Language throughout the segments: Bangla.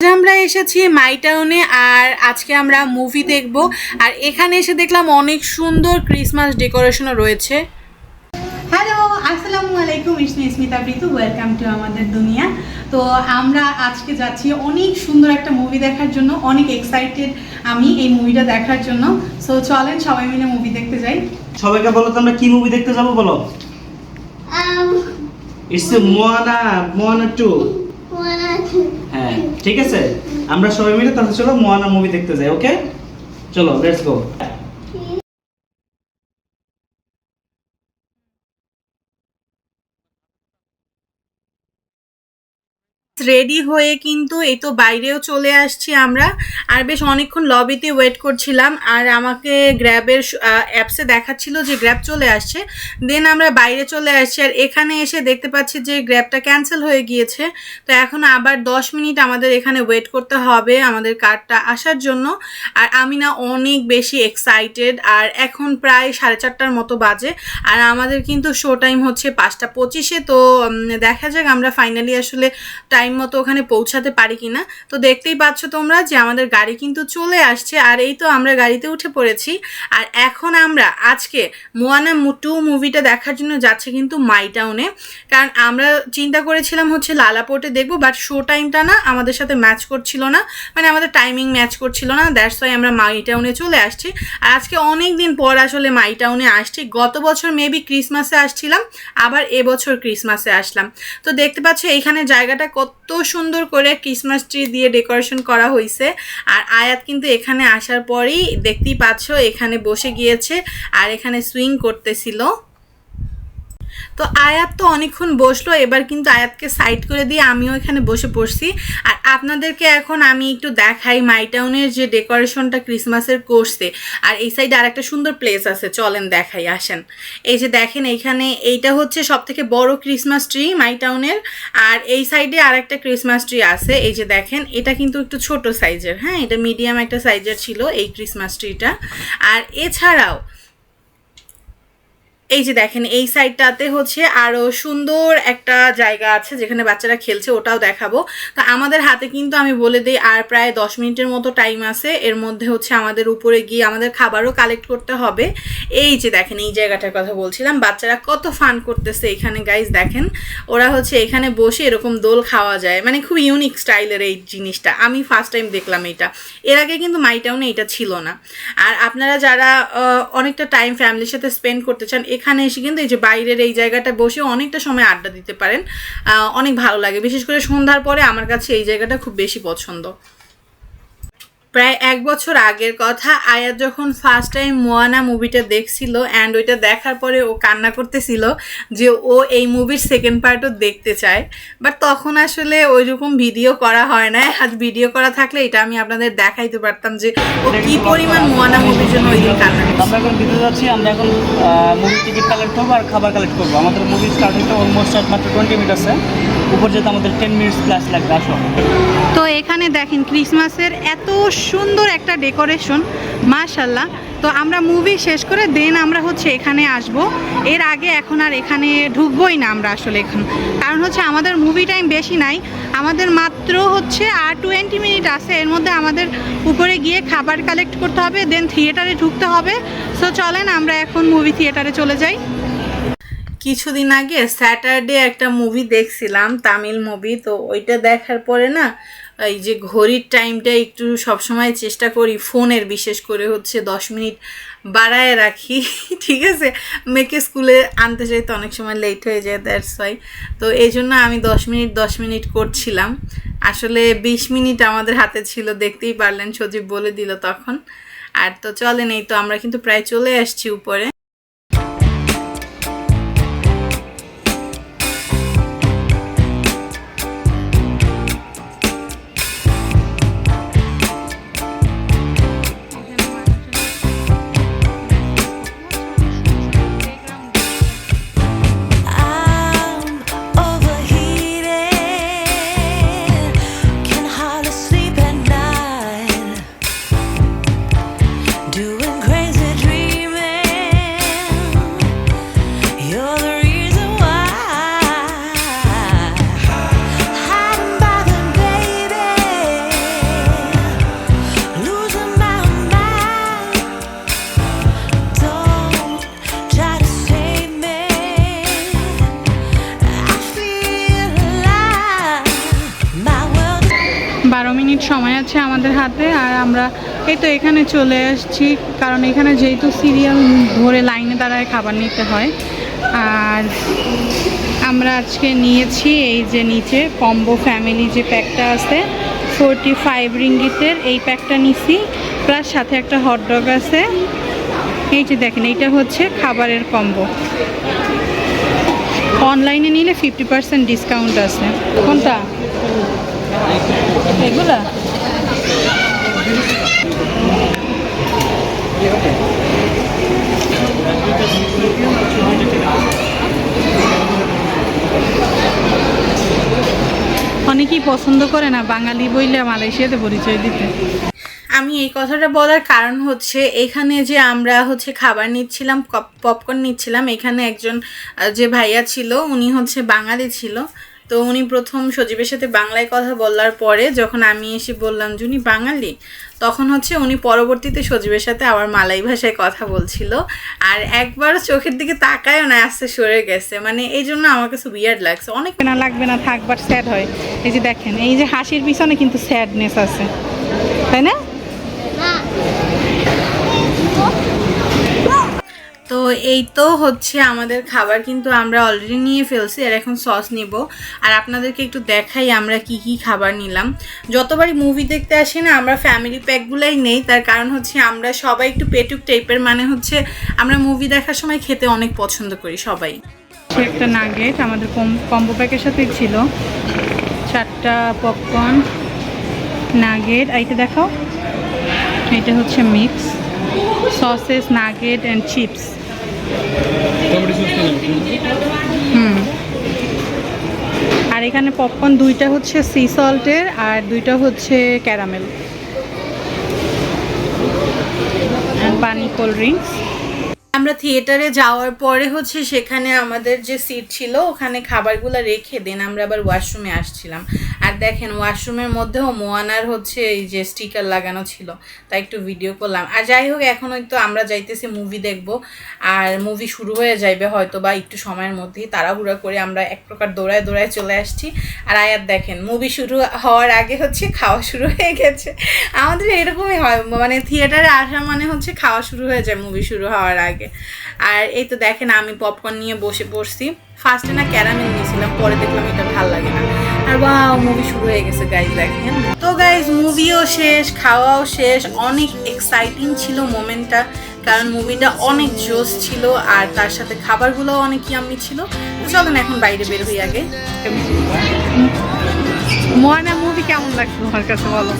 আমরা এসেছি মাই টাউনে আর আজকে আমরা মুভি দেখব। আর এখানে এসে দেখলাম অনেক সুন্দর ক্রিসমাস ডেকোরেশনও রয়েছে। হ্যালো আসসালামু আলাইকুম ইসমি স্মিতা প্রীতু ওয়েলকাম টু আমাদের দুনিয়া। তো আমরা আজকে যাচ্ছি অনেক সুন্দর একটা মুভি দেখার জন্য অনেক এক্সাইটেড আমি এই মুভিটা দেখার জন্য। সো চলেন সবাই মিলে মুভি দেখতে যাই। সবাইকে বলো তো আমরা কি মুভি দেখতে যাব বলো? It's Moana Moana two. হ্যাঁ ঠিক আছে? আমরা সবাই মিলে তাহলে চলো মোয়ানা মুভি দেখতে যাই ওকে চলো লেটস গো রেডি হয়ে কিন্তু এই তো বাইরেও চলে আসছি আমরা। আর বেশ অনেকক্ষণ লবিতে ওয়েট করছিলাম আর আমাকে গ্র্যাবের অ্যাপসে দেখাচ্ছিল যে গ্র্যাব চলে আসছে। দেন আমরা বাইরে চলে আসছি আর এখানে এসে দেখতে পাচ্ছি যে গ্র্যাবটা ক্যান্সেল হয়ে গিয়েছে। তো এখন আবার দশ মিনিট আমাদের এখানে ওয়েট করতে হবে আমাদের কারটা আসার জন্য। আর আমি না অনেক বেশি এক্সাইটেড আর এখন প্রায় সাড়ে চারটার মতো বাজে। আর আমাদের কিন্তু শো টাইম হচ্ছে পাঁচটা পঁচিশে। তো দেখা যাক আমরা ফাইনালি আসলে টাইম মতো ওখানে পৌঁছাতে পারি কিনা? তো দেখতেই পাচ্ছ তোমরা যে আমাদের গাড়ি কিন্তু চলে আসছে আর এই তো আমরা গাড়িতে উঠে পড়েছি। আর এখন আমরা আজকে মোয়ানা টু মুভিটা দেখার জন্য যাচ্ছে কিন্তু মাই টাউনে কারণ আমরা চিন্তা করেছিলাম হচ্ছে লালাপোর্টে দেখব বাট শো টাইমটা না আমাদের সাথে ম্যাচ করছিল না। মানে আমাদের টাইমিং ম্যাচ করছিল না দ্যাটস ওয়াই আমরা মাই টাউনে চলে আসছি। আর আজকে অনেক দিন পর আসলে মাই টাউনে আসছি। গত বছর মেবি ক্রিসমাসে আসছিলাম, আবার এবছর ক্রিসমাসে আসলাম। তো দেখতে পাচ্ছ এইখানে জায়গাটা কত সুন্দর করে ক্রিসমাস ট্রি দিয়ে ডেকোরেশন করা হয়েছে আর আয়াত কিন্তু এখানে আসার পরই দেখতেই পাচ্ছ, এখানে বসে গিয়েছে আর এখানে সুইং করতেছিল। তো আয়াত তো অনেকক্ষণ বসল, এবার কিন্তু আয়াতকে সাইড করে দিয়ে আমিও এখানে বসে পড়ছি। আর আপনাদেরকে এখন আমি একটু দেখাই মাইটাউনের যে ডেকোরেশনটা ক্রিসমাসের করছে। আর এই সাইডে আর একটা সুন্দর প্লেস আছে, চলেন দেখাই, আসেন। এই যে দেখেন এইখানে এইটা হচ্ছে সব থেকে বড় ক্রিসমাস ট্রি মাইটাউনের আর এই সাইডে আর একটা ক্রিসমাস ট্রি আছে। এই যে দেখেন, এটা কিন্তু একটু ছোট সাইজের হ্যাঁ? এটা মিডিয়াম একটা সাইজের ছিল এই ক্রিসমাস ট্রিটা আর এছাড়াও এই যে দেখেন, এই সাইডটাতে হচ্ছে আরও সুন্দর একটা জায়গা আছে যেখানে বাচ্চারা খেলছে, ওটাও দেখাবো। তো আমাদের হাতে কিন্তু আমি বলে দিই, আর প্রায় দশ মিনিটের মতো টাইম আছে। এর মধ্যে হচ্ছে আমাদের উপরে গিয়ে আমাদের খাবারও কালেক্ট করতে হবে। এই যে দেখেন, এই জায়গাটার কথা বলছিলাম, বাচ্চারা কত ফান করতেছে এখানে গাইজ দেখেন। ওরা হচ্ছে এখানে বসে এরকম দোল খাওয়া যায়। মানে খুব ইউনিক স্টাইলের এই জিনিসটা। আমি ফার্স্ট টাইম দেখলাম এটা। এর আগে কিন্তু মাই টাউনে এটা ছিল না। আর আপনারা যারা অনেকটা টাইম ফ্যামিলির সাথে স্পেন্ড করতে চান এখানে এসে কিন্তু এই যে বাইরের এই জায়গাটা বসে অনেকটা সময় আড্ডা দিতে পারেন। অনেক ভালো লাগে। বিশেষ করে সন্ধ্যার পরে আমার কাছে এই জায়গাটা খুব বেশি পছন্দ। প্রায় এক বছর আগের কথা আয়াত যখন ফার্স্ট টাইম মোয়ানা মুভিটা দেখছিল অ্যান্ড ওইটা দেখার পরে ও কান্না করতেছিল যে ও এই মুভির সেকেন্ড পার্টও দেখতে চায়। বাট তখন আসলে ওই রকম ভিডিও করা হয় না আজ ভিডিও করা থাকলে এটা আমি আপনাদের দেখাইতে পারতাম যে ও কি পরিমাণ মোয়ানা মুভির জন্য ওই দিন কান্না আমরা এখন যাচ্ছি, আমরা এখন মুভি টিকিট কালেক্ট করব আর খাবার কালেক্ট করব। আমাদের মুভি স্টার্ট হতে অলমোস্ট মাত্র টোয়েন্টি মিনিট আছে। উপর যেতে আমাদের টেন মিনিটস প্লাস লাগবে, আসো। তো এখানে দেখেন ক্রিসমাসের এত সুন্দর একটা ডেকোরেশন মাশাল্লাহ তো আমরা মুভি শেষ করে দেন আমরা হচ্ছে এখানে আসব। এর আগে এখন আর এখানে ঢুকবোই না আমরা আসলে এখন। কারণ হচ্ছে আমাদের মুভি টাইম বেশি নাই। আমাদের মাত্র হচ্ছে আর টোয়েন্টি মিনিট আছে। এর মধ্যে আমাদের উপরে গিয়ে খাবার কালেক্ট করতে হবে দেন থিয়েটারে ঢুকতে হবে। সো চলেন আমরা এখন মুভি থিয়েটারে চলে যাই। কিছুদিন আগে স্যাটারডে একটা মুভি দেখছিলাম, তামিল মুভি। তো ওইটা দেখার পরে না, এই যে ঘড়ির টাইমটা একটু সবসময় চেষ্টা করি, ফোনের বিশেষ করে হচ্ছে দশ মিনিট বাড়ায় রাখি, ঠিক আছে? মেয়েকে স্কুলে আনতে চাই তো অনেক সময় লেট হয়ে যায় দ্যাটস ওয়াই তো এই জন্য আমি দশ মিনিট দশ মিনিট করছিলাম। আসলে বিশ মিনিট আমাদের হাতে ছিল, দেখতেই পারলেন, সজীব বলে দিল তখন। আর তো চলেন এই তো আমরা কিন্তু প্রায় চলে আসছি উপরে। আমাদের হাতে আর আমরা এই তো এখানে চলে আসছি, কারণ এখানে যেহেতু সিরিয়াল ধরে লাইনে দাঁড়ায় খাবার নিতে হয়। আর আমরা আজকে নিয়েছি এই যে নিচে কম্বো ফ্যামিলি যে প্যাকটা আছে, ফোরটি ফাইভ রিঙ্গিতের এই প্যাকটা নিছি, প্লাস সাথে একটা হটডগ আছে। এই যে দেখেন, এইটা হচ্ছে খাবারের কম্বো। অনলাইনে নিলে ফিফটি পার্সেন্ট ডিসকাউন্ট আছে। কোনটা? এগুলা? অনেকেই পছন্দ করে না বাঙালি বইলে মালয়েশিয়াতে পরিচয় দিতে। আমি এই কথাটা বলার কারণ হচ্ছে, এখানে যে আমরা হচ্ছে খাবার নিচ্ছিলাম পপকর্ন নিচ্ছিলাম, এখানে একজন যে ভাইয়া ছিল, উনি হচ্ছে বাঙালি ছিল। তো উনি প্রথম সজীবের সাথে বাংলায় কথা বলার পরে যখন আমি এসে বললাম যে উনি বাঙালি? তখন হচ্ছে উনি পরবর্তীতে সজীবের সাথে আবার মালাই ভাষায় কথা বলছিল। আর একবার চোখের দিকে তাকায়ও না, আস্তে সরে গেছে। মানে এই জন্য আমার কাছে বিয়ার্ড লাগছে। অনেক না, লাগবে না থাকবার স্যাড হয়। এই যে দেখেন, এই যে হাসির পিছনে কিন্তু স্যাডনেস আছে। তাই না? তো এই তো হচ্ছে আমাদের খাবার কিন্তু আমরা অলরেডি নিয়ে ফেলছি আর এখন সস নিব। আর আপনাদেরকে একটু দেখাই আমরা কি কি খাবার নিলাম। যতবারই মুভি দেখতে আসি না, আমরা ফ্যামিলি প্যাকগুলাই নেই, তার কারণ হচ্ছে আমরা সবাই একটু পেটুক টাইপের মানে হচ্ছে আমরা মুভি দেখার সময় খেতে অনেক পছন্দ করি সবাই। একটা নাগেট আমাদের কম্বো প্যাকের সাথে ছিল। চারটা পপকর্ন নাগেট এইটা দেখাও। এটা হচ্ছে mix sauces nugget and chips hmm. আর এখানে পপকর্ন দুইটা হচ্ছে সি সল্টের আর দুইটা হচ্ছে ক্যারামেল পানি কোল্ড ড্রিঙ্কস আমরা থিয়েটারে যাওয়ার পরে হচ্ছে সেখানে আমাদের যে সিট ছিল, ওখানে খাবারগুলো রেখে দেন। আমরা আবার ওয়াশরুমে আসছিলাম। আর দেখেন, ওয়াশরুমের মধ্যেও মোয়ানার হচ্ছে এই যে স্টিকার লাগানো ছিল, তাই একটু ভিডিও করলাম। আর যাই হোক, এখন তো আমরা যাইতেছি মুভি দেখব। আর মুভি শুরু হয়ে যাইবে হয়তো বা একটু সময়ের মধ্যেই, তাড়াহুড়া করে আমরা এক প্রকার দৌড়ায় দৌড়ায় চলে আসছি। আর আয়াত, দেখেন মুভি শুরু হওয়ার আগে হচ্ছে খাওয়া শুরু হয়ে গেছে। আমাদের এরকমই হয় মানে থিয়েটারে আসা মানে হচ্ছে খাওয়া শুরু হয়ে যায় মুভি শুরু হওয়ার আগে। আর এই তো দেখেন আমি পপকর্ন নিয়ে বসে পড়ছি। ফার্স্টে না ক্যারামেল নিয়েছিলাম পরে দেখলাম এটা ভালো লাগে না। আর বা মুভি শুরু হয়ে গেছে গাইজ দেখেন। তো গাইজ মুভিও শেষ খাওয়াও শেষ। অনেক এক্সাইটিং ছিল মোমেন্টটা কারণ মুভিটা অনেক জোস ছিল আর তার সাথে খাবারগুলোও অনেক ইয়াম্মি ছিল। তো চলেন এখন বাইরে বের হই আগে। মোয়ানা মুভি কেমন লাগতো তোমার কাছে বলো?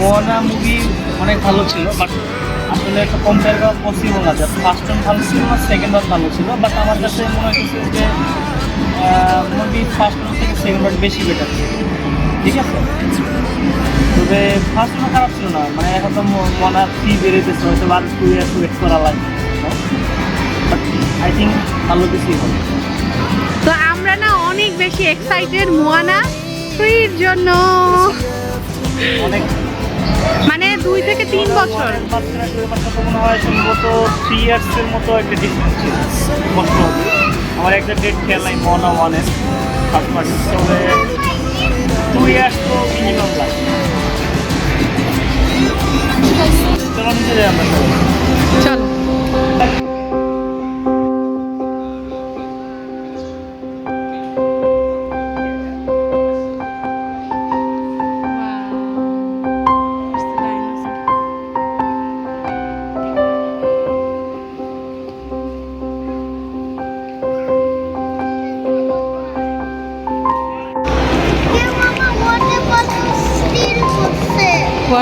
মোহনা মুভি অনেক ভালো ছিল বাট আসলে একটা কম্পেয়ার করা পসিবল না। যে ফার্স্ট ওয়ান ভালো ছিল না সেকেন্ড ওয়ান ভালো ছিল। বাট আমার কাছে মনে হয়েছে যে মুভি ফার্স্ট ওয়ান থেকে সেকেন্ড ওয়ান বেশি বেটার ছিল। ঠিক আছে? তবে ফার্স্ট ওয়ান খারাপ ছিল না। মানে এখন তো মনা ফি বেরোতেছে হয়তো আর টু ইয়ার্স ওয়েট করা লাগবে। বাট আই থিঙ্ক ভালো কিছুই হবে। তো আমরা না অনেক বেশি এক্সাইটেড মোয়ানা। থ্রির জন্য। অনেক দুই থেকে তিন বছর? বাচ্চারা মনে হয় সম্ভবত থ্রি ইয়ার্সের মতো একটা ডিফারেন্স ছিল। কষ্ট আমার একটা ডেট খেয়াল নাই মনে মনে ফার্স্ট পার্টি তবে টু ইয়ার্স তো মিনিমাম লাগে। চলো নিচে যাই আমরা। চলো।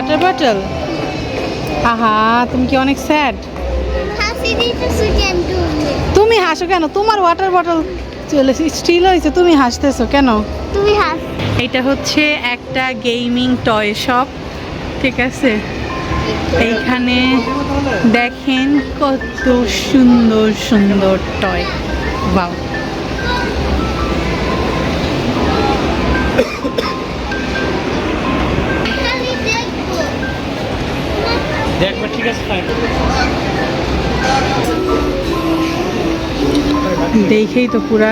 ওয়াটার বটল আহা তুমি কি অনেক স্যাড তুমি? তুমি হাসো কেন? তোমার ওয়াটার বটল চলে স্টিল হয়েছে তুমি হাসতেছো কেন? তুমি হাস এটা হচ্ছে একটা গেমিং টয় শপ ঠিক আছে? এইখানে দেখেন কত সুন্দর সুন্দর টয় বাও দেখেই তো পুরা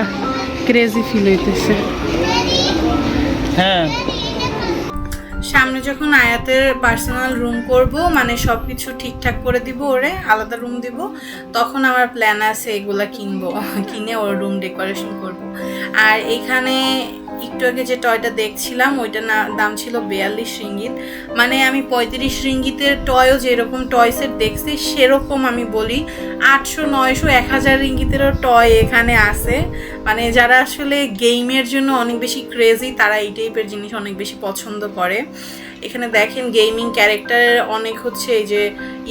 ক্রেজি ফিল হইতেছে। হ্যাঁ। সামনে যখন আয়াতের পার্সোনাল রুম করব মানে সব কিছু ঠিকঠাক করে দিব ওরে আলাদা রুম দিব তখন আমার প্ল্যান আছে এগুলা কিনবো কিনে ওর রুম ডেকোরেশন করব। আর এইখানে একটু আগে যে টয়টা দেখছিলাম, ওইটার না দাম ছিল বিয়াল্লিশ রিঙ্গিত। মানে আমি পঁয়ত্রিশ রিঙ্গিতের টয়ও যেরকম টয় সেট দেখছি, সেরকম আমি বলি। আটশো, নয়শো, এক হাজার রিঙ্গিতেরও টয় এখানে আছে। মানে যারা আসলে গেমের জন্য অনেক বেশি ক্রেজি তারা এই টাইপের জিনিস অনেক বেশি পছন্দ করে। এখানে দেখেন গেমিং ক্যারেক্টারের অনেক হচ্ছে, এই যে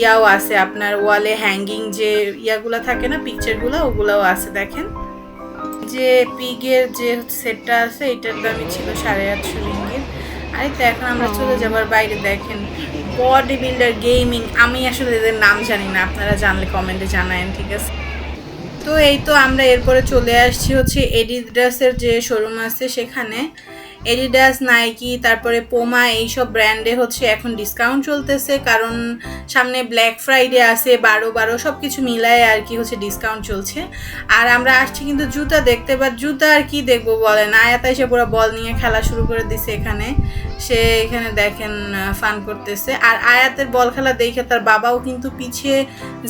ইয়াও আছে আপনার ওয়ালে হ্যাঙ্গিং যে ইয়াগুলো থাকে না পিকচারগুলো ওগুলোও আছে, দেখেন। যে পিগের যে সেটটা আছে এটার দামই ছিল সাড়ে আটশো রিঙ্গিত। আর এই তো এখন আমরা চলে যাবার বাইরে দেখেন বডি বিল্ডার গেমিং আমি আসলে এদের নাম জানি না আপনারা জানলে কমেন্টে জানায়েন ঠিক আছে? তো এই তো আমরা এরপরে চলে আসছি হচ্ছে এডিডাসের যে শোরুম আছে সেখানে। এডিডাস নাইকি তারপরে পোমা এইসব ব্র্যান্ডে হচ্ছে এখন ডিসকাউন্ট চলতেছে। কারণ সামনে ব্ল্যাক ফ্রাইডে আছে, বারো বারো সব কিছু মিলায় আর কি হচ্ছে ডিসকাউন্ট চলছে। আর আমরা আসছি কিন্তু জুতা দেখতে বা জুতা আর কি দেখব বলেন? আয়াতা এসে পুরো বল নিয়ে খেলা শুরু করে দিছে এখানে। সে এখানে দেখেন ফান করতেছে। আর আয়াতের বল খেলা দেখে তার বাবাও কিন্তু পিছিয়ে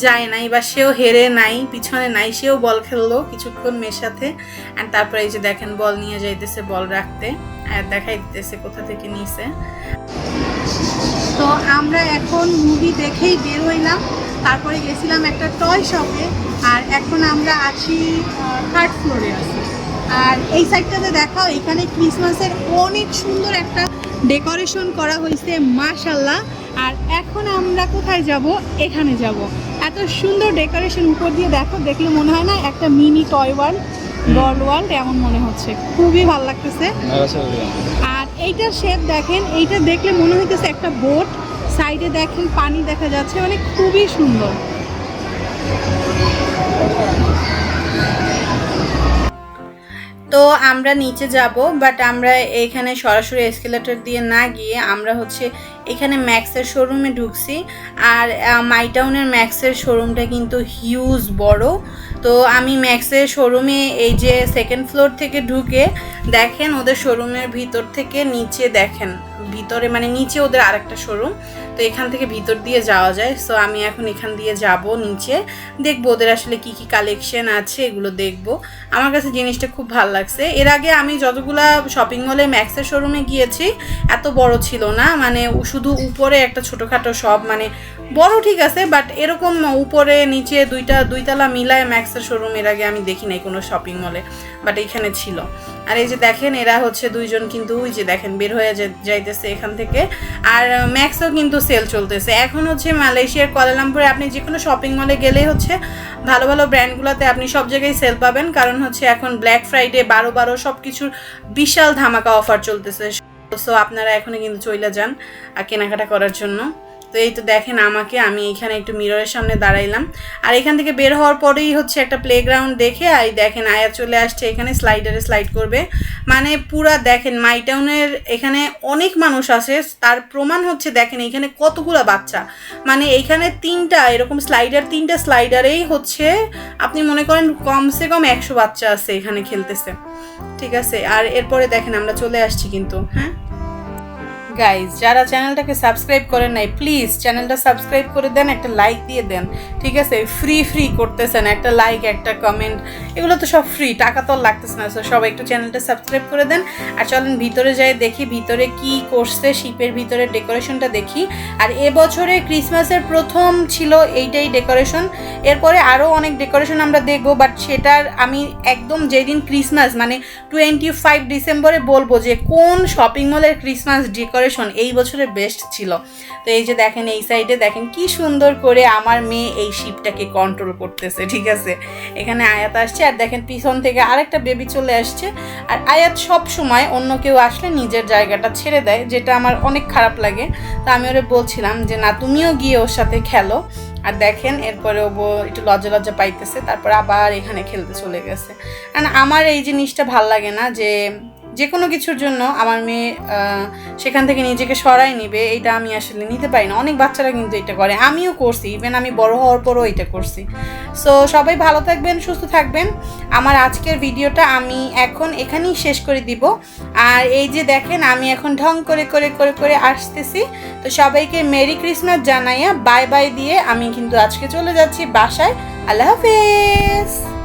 যায় নাই বা সেও হেরে নাই, পিছনে নাই, সেও বল খেললো কিছুক্ষণ মেয়ের সাথে আর তারপরে এই যে দেখেন, বল নিয়ে যাইতেছে বল রাখতে। আয়াত দেখাই দিতেছে কোথা থেকে নিছে। তো আমরা এখন মুভি দেখেই বের হইলাম। তারপরে গেছিলাম একটা টয় শপে আর এখন আমরা আছি থার্ড ফ্লোরে আছি। আর এই সাইডটাতে দেখাও, এখানে ক্রিসমাসের অনেক সুন্দর একটা ডেকোরেশন করা হয়েছে মাশাল্লাহ আর এখন আমরা কোথায় যাব? এখানে যাব। এত সুন্দর ডেকোরেশন উপর দিয়ে দেখো দেখলে মনে হয় না একটা mini toy world doll world এমন মনে হচ্ছে। খুবই ভালো লাগতেছে। আর এইটার শেপ দেখেন এইটা দেখলে মনে হইতেছে একটা বোট। সাইডে দেখেন পানি দেখা যাচ্ছে মানে খুবই সুন্দর। তো আমরা নিচে যাব বাট আমরা এখানে সরাসরি এসকেলেটর দিয়ে না গিয়ে আমরা হচ্ছে এখানে ম্যাক্সের শোরুমে ঢুকছি। আর মাইটাউনের ম্যাক্সের শোরুমটা কিন্তু হিউজ বড়। তো আমি ম্যাক্সের শোরুমে এই যে সেকেন্ড ফ্লোর থেকে ঢুকে দেখেন ওদের শোরুমের ভিতর থেকে নিচে দেখেন। ভিতরে মানে নিচে ওদের আরেকটা শোরুম তো এখান থেকে ভিতর দিয়ে যাওয়া যায়। সো আমি এখন এখান দিয়ে যাব নিচে। দেখব ওদের আসলে কি কি কালেকশন আছে, এগুলো দেখব। আমার কাছে জিনিসটা খুব ভালো লাগছে। এর আগে আমি যতগুলা শপিং মলে ম্যাক্সের শোরুমে গিয়েছি, এত বড় ছিল না। মানে শুধু উপরে একটা ছোটোখাটো সব মানে বড় ঠিক আছে বাট এরকম উপরে, নিচে দুইটা, দুইতলা মিলায় ম্যাক্সের শোরুম এর আগে আমি দেখি নাই কোনো শপিং মলে বাট এখানে ছিল। আর এই যে দেখেন, এরা হচ্ছে দুইজন কিন্তু ওই যে দেখেন, বের হয়ে যাইতেছে এখান থেকে। আর ম্যাক্সও কিন্তু সেল চলতেছে। এখন হচ্ছে মালয়েশিয়ার কোয়ালালামপুরে আপনি যে কোনো শপিং মলে গেলেই হচ্ছে ভালো ভালো ব্র্যান্ডগুলোতে আপনি সব জায়গায় সেল পাবেন। কারণ হচ্ছে এখন ব্ল্যাক ফ্রাইডে বারো বারো সব কিছুর বিশাল ধামাকা অফার চলতেছে। সো আপনারা এখনই কিন্তু চলে যান আর কেনাকাটা করার জন্য। তো এই তো দেখেন আমাকে, আমি এখানে একটু মিররের সামনে দাঁড়াইলাম। আর এখান থেকে বের হওয়ার পরেই হচ্ছে একটা প্লেগ্রাউন্ড দেখে, আর দেখেন আয়া চলে আসছে এখানে স্লাইডারে স্লাইড করবে। মানে পুরা দেখেন মাইটাউনের এখানে অনেক মানুষ আসে তার প্রমাণ হচ্ছে দেখেন এখানে কতগুলো বাচ্চা। মানে এইখানে তিনটা, এরকম স্লাইডার তিনটা স্লাইডারেই হচ্ছে, আপনি মনে করেন কমসে কম একশো বাচ্চা আছে এখানে খেলতেছে। ঠিক আছে? আর এরপরে দেখেন আমরা চলে আসছি কিন্তু হ্যাঁ? গাইজ যারা চ্যানেলটাকে সাবস্ক্রাইব করেন নাই প্লিজ চ্যানেলটা সাবস্ক্রাইব করে দেন, একটা লাইক দিয়ে দেন, ঠিক আছে? ফ্রি ফ্রি করতেছেন, একটা লাইক একটা কমেন্ট এগুলো তো সব ফ্রি টাকা তো লাগতেছে না সো সবাই একটু চ্যানেলটা সাবস্ক্রাইব করে দেন। আর চলেন ভিতরে যাই, দেখি ভিতরে কি করছে শিপের ভিতরে ডেকোরেশনটা দেখি। আর এবছরে ক্রিসমাসের প্রথম ছিল এইটাই ডেকোরেশন এরপরে আরও অনেক ডেকোরেশন আমরা দেখব বাট সেটার আমি একদম যেদিন ক্রিসমাস মানে টোয়েন্টি ফাইভ ডিসেম্বরে বলব যে কোন শপিং মলের ক্রিসমাস ডেকোরেশন এই বছরের বেস্ট ছিল। তো এই যে দেখেন, এই সাইডে দেখেন কি সুন্দর করে আমার মেয়ে এই শিপটাকে কন্ট্রোল করতেছে, ঠিক আছে? এখানে আয়াত আসছে আর দেখেন পিছন থেকে আরেকটা বেবি চলে আসছে। আর আয়াত সব সময় অন্য কেউ আসলে নিজের জায়গাটা ছেড়ে দেয়, যেটা আমার অনেক খারাপ লাগে। তো আমি ওরে বলছিলাম যে, না, তুমিও গিয়ে ওর সাথে খেলো। আর দেখেন, এরপরে ও একটু লজ্জা লজ্জা পাইতেছে, তারপর আবার এখানে খেলতে চলে গেছে। আর আমার এই জিনিসটা ভালো লাগে না যে যে কোনো কিছুর জন্য আমার মেয়ে সেখান থেকে নিজেকে সরাই নিবে এটা আমি আসলে নিতে পারি না। অনেক বাচ্চারা কিন্তু এটা করে। আমিও করছি ইভেন আমি বড় হওয়ার পরও এটা করছি। সো সবাই ভালো থাকবেন, সুস্থ থাকবেন। আমার আজকের ভিডিওটা আমি এখন এখানেই শেষ করে দিব। আর এই যে দেখেন, আমি এখন ঢং করে করে করে করে আসতেছি। তো সবাইকে মেরি ক্রিসমাস জানাইয়া বাই বাই দিয়ে আমি কিন্তু আজকে চলে যাচ্ছি বাসায়। আল্লাহ হাফেজ!